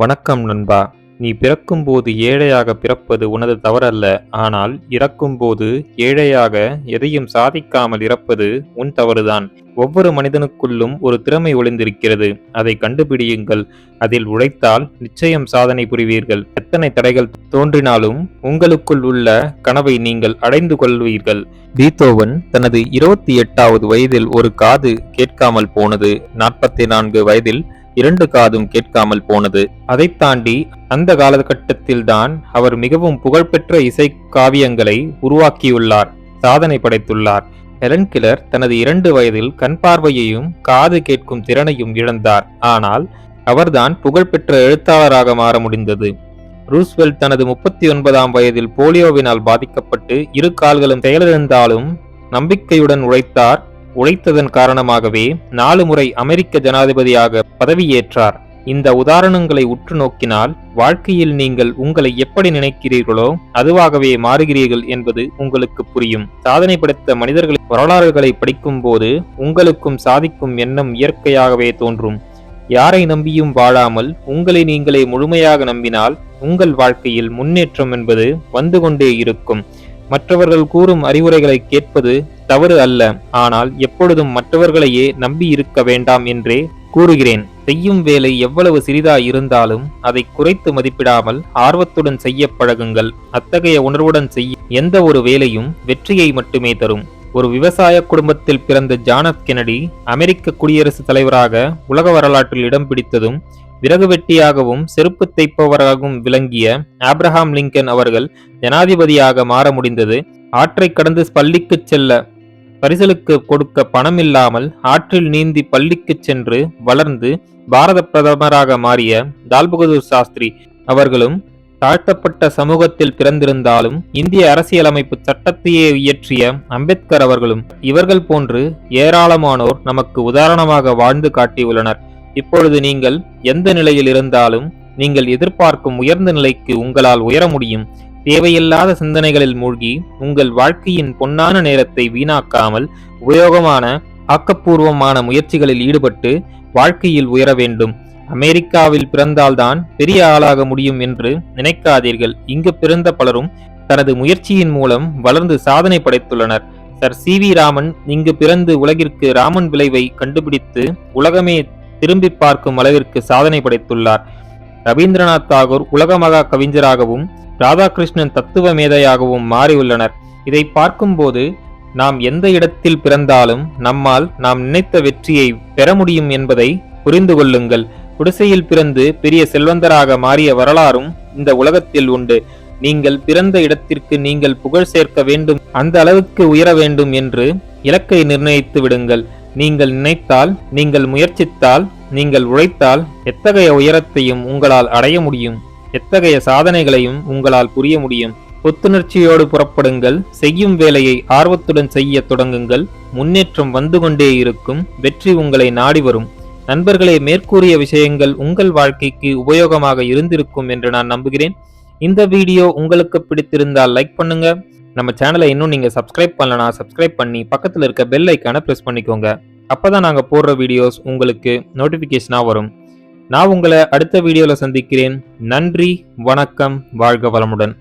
வணக்கம் நண்பா. நீ பிறக்கும்போது ஏழையாக பிறப்பது உனது தவறல்ல. ஆனால் இறக்கும்போது ஏழையாக எதையும் சாதிக்காமல் இறப்பது உன் தவறுதான். ஒவ்வொரு மனிதனுக்குள்ளும் ஒரு திறமை ஒளிந்திருக்கிறது. அதை கண்டுபிடியுங்கள். அதில் உழைத்தால் நிச்சயம் சாதனை புரிவீர்கள். எத்தனை தடைகள் தோன்றினாலும் உங்களுக்குள் உள்ள கனவை நீங்கள் அடைந்து கொள்வீர்கள். பீத்தோவன் தனது இருபத்தி எட்டாவது வயதில் ஒரு காது கேட்காமல் போனது. நாற்பத்தி நான்கு வயதில் இரண்டு காதும் கேட்காமல் போனது. அதை தாண்டி அந்த காலகட்டத்தில்தான் அவர் மிகவும் புகழ்பெற்ற இசை காவியங்களை உருவாக்கியுள்ளார் சாதனை படைத்துள்ளார். ஹெலன் கிளர் தனது இரண்டு வயதில் கண் பார்வையையும் காது கேட்கும் திறனையும் இழந்தார். ஆனால் அவர்தான் புகழ்பெற்ற எழுத்தாளராக மாற முடிந்தது. ரூஸ்வெல்ட் தனது முப்பத்தி ஒன்பதாம் வயதில் போலியோவினால் பாதிக்கப்பட்டு இரு கால்களும் செயலிழந்தாலும் நம்பிக்கையுடன் உழைத்தார். உழைத்ததன் காரணமாகவே நாலு முறை அமெரிக்க ஜனாதிபதியாக பதவியேற்றார். இந்த உதாரணங்களை உற்று நோக்கினால் வாழ்க்கையில் நீங்கள் உங்களை எப்படி நினைக்கிறீர்களோ அதுவாகவே மாறுகிறீர்கள் என்பது உங்களுக்கு புரியும். சாதனை படைத்த மனிதர்களின் வரலாறுகளை படிக்கும் போது உங்களுக்கும் சாதிக்கும் எண்ணம் இயற்கையாகவே தோன்றும். யாரை நம்பியும் வாழாமல் உங்களை நீங்களே முழுமையாக நம்பினால் உங்கள் வாழ்க்கையில் முன்னேற்றம் என்பது வந்து கொண்டே இருக்கும். மற்றவர்கள் கூறும் அறிவுரைகளை கேட்பது தவறு அல்ல. ஆனால் எப்பொழுதும் மற்றவர்களையே நம்பி இருக்க வேண்டாம் என்றே கூறுகிறேன். செய்யும் வேலை எவ்வளவு சிறிதா இருந்தாலும் அதை குறைத்து மதிப்பிடாமல் ஆர்வத்துடன் செய்ய பழகுங்கள். அத்தகைய உணர்வுடன் செய்ய எந்த ஒரு வேலையும் வெற்றியை மட்டுமே தரும். ஒரு விவசாய குடும்பத்தில் பிறந்த ஜானத் கெனடி அமெரிக்க குடியரசுத் தலைவராக உலக வரலாற்றில் இடம் பிடித்ததும் விறகு வெட்டியாகவும் செருப்பு தைப்பவராகவும் விளங்கிய ஆப்ரஹாம் லிங்கன் அவர்கள் ஜனாதிபதியாக மாற முடிந்தது. ஆற்றை கடந்து பள்ளிக்கு செல்ல பரிசலுக்கு கொடுக்க பணம் இல்லாமல் ஆற்றில் நீந்தி பள்ளிக்கு சென்று வளர்ந்து பாரத பிரதமராக மாறிய தால்பகதூர் சாஸ்திரி அவர்களும் தாழ்த்தப்பட்ட சமூகத்தில் பிறந்திருந்தாலும் இந்திய அரசியலமைப்பு சட்டத்தையே இயற்றிய அம்பேத்கர் அவர்களும் இவர்கள் போன்று ஏராளமானோர் நமக்கு உதாரணமாக வாழ்ந்து காட்டியுள்ளனர். இப்பொழுது நீங்கள் எந்த நிலையில் இருந்தாலும் நீங்கள் எதிர்பார்க்கும் உயர்ந்த நிலைக்கு உங்களால் உயர முடியும். தேவையில்லாத சிந்தனைகளில் மூழ்கி உங்கள் வாழ்க்கையின் பொன்னான நேரத்தை வீணாக்காமல் உபயோகமான ஆக்கப்பூர்வமான முயற்சிகளில் ஈடுபட்டு வாழ்க்கையில் உயர வேண்டும். அமெரிக்காவில் பிறந்தால்தான் பெரிய ஆளாக முடியும் என்று நினைக்காதீர்கள். இங்கு பிறந்த பலரும் தனது முயற்சியின் மூலம் வளர்ந்து சாதனை படைத்துள்ளனர். சர். சி. வி. ராமன் இங்கு பிறந்து உலகிற்கு ராமன் விளைவை கண்டுபிடித்து உலகமே திரும்பி பார்க்கும் அளவிற்கு சாதனை படைத்துள்ளார். ரவீந்திரநாத் தாகூர் உலக மகா கவிஞராகவும் ராதாகிருஷ்ணன் தத்துவ மேதையாகவும் மாறியுள்ளனர். இதை பார்க்கும்போது நாம் எந்த இடத்தில் பிறந்தாலும் நம்மால் நாம் நினைத்த வெற்றியை பெற முடியும் என்பதை புரிந்து கொள்ளுங்கள். குடிசையில் பிறந்து பெரிய செல்வந்தராக மாறிய வரலாறும் இந்த உலகத்தில் உண்டு. நீங்கள் பிறந்த இடத்திற்கு நீங்கள் புகழ் சேர்க்க வேண்டும் அந்த அளவுக்கு உயர வேண்டும் என்று இலக்கை நிர்ணயித்து விடுங்கள். நீங்கள் நினைத்தால் நீங்கள் முயற்சித்தால் நீங்கள் உழைத்தால் எத்தகைய உயரத்தையும் உங்களால் அடைய முடியும்? எத்தகைய சாதனைகளையும் உங்களால் புரிய முடியும்? புத்துணர்ச்சியோடு புறப்படுங்கள் செய்யும் வேலையை ஆர்வத்துடன் செய்ய தொடங்குங்கள் முன்னேற்றம் வந்து கொண்டே இருக்கும் வெற்றி உங்களை நாடி வரும். நண்பர்களே மேற்கூறிய விஷயங்கள் உங்கள் வாழ்க்கைக்கு உபயோகமாக இருந்திருக்கும் என்று நான் நம்புகிறேன். இந்த வீடியோ உங்களுக்கு பிடித்திருந்தால் லைக் பண்ணுங்க நம்ம சேனலை இன்னும் நீங்கள் சப்ஸ்கிரைப் பண்ணலனா சப்ஸ்கிரைப் பண்ணி பக்கத்தில் இருக்க பெல் ஐக்கானை ப்ரெஸ் பண்ணிக்கோங்க. அப்பதான் நாங்கள் போடுற வீடியோஸ் உங்களுக்கு நோட்டிஃபிகேஷனாக வரும். நான் உங்களை அடுத்த வீடியோவில் சந்திக்கிறேன். நன்றி வணக்கம் வாழ்க வளமுடன்.